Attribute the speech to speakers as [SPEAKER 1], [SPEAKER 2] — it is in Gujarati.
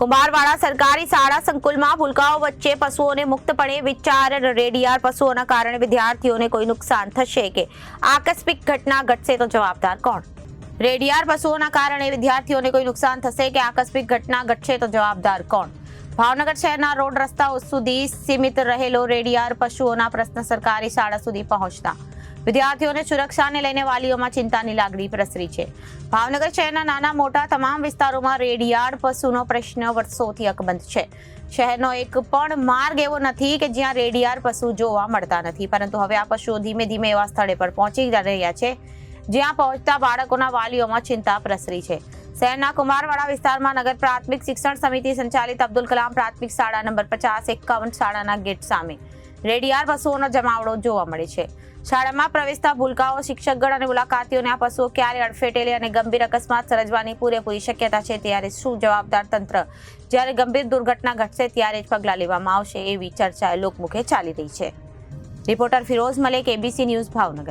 [SPEAKER 1] કુંભારવાડા સરકારી શાળા સંકુલમાં ભૂલકાઓ વચ્ચે પશુઓને મુક્તપણે વિચાર રેડિયાર પશુઓના કારણે વિદ્યાર્થીઓને કોઈ નુકસાન થશે કે? આકસ્મિક ઘટના ઘટશે તો જવાબદાર કોણ? રેડિયાર પશુઓના કારણે વિદ્યાર્થીઓને કોઈ નુકસાન થશે કે આકસ્મિક ઘટના ઘટશે તો જવાબદાર કોણ? ભાવનગર શહેરના રોડ રસ્તાઓ સુધી સીમિત રહેલો રેડિયાર પશુઓના પ્રશ્ન સરકારી શાળા સુધી પહોંચતા વિદ્યાર્થીઓને સુરક્ષાને લઈને વાલીઓમાં ચિંતાની લાગણી પ્રસરી છે. ભાવનગર શહેરના નાના મોટા તમામ વિસ્તારોમાં રેડિયાળ પશુનો પ્રશ્ન વર્ષોથી અકબંધ છે. શહેરનો એક પણ માર્ગ એવો નથી કે જ્યાં રેડિયાળ પશુ જોવા મળતા નથી. પરંતુ હવે આ પશુઓ ધીમે ધીમે એવા સ્થળે પર પહોંચી રહ્યા છે, જ્યાં પહોંચતા બાળકોના વાલીઓમાં ચિંતા પ્રસરી છે. શહેરના કુમારવાડા વિસ્તારમાં નગર પ્રાથમિક શિક્ષણ સમિતિ સંચાલિત અબ્દુલ કલામ પ્રાથમિક શાળા નંબર પચાસ એકાવન શાળાના ગેટ સામે રેડિયાર પશુઓનો જમાવડો જોવા મળે છે. શાળામાં પ્રવેશતા ભૂલકાઓ, શિક્ષકગણ અને મુલાકાતીઓને આ પશુઓ ક્યારે અડફેટે લે અને ગંભીર અકસ્માત સર્જવાની પૂરેપૂરી શક્યતા છે ત્યારે શું જવાબદાર તંત્ર? જ્યારે ગંભીર દુર્ઘટના ઘટશે ત્યારે જ પગલાં લેવામાં આવશે એવી ચર્ચા લોકમુખે ચાલી રહી છે. Reporter Firoz Malek, ABC news, Bhavnagar.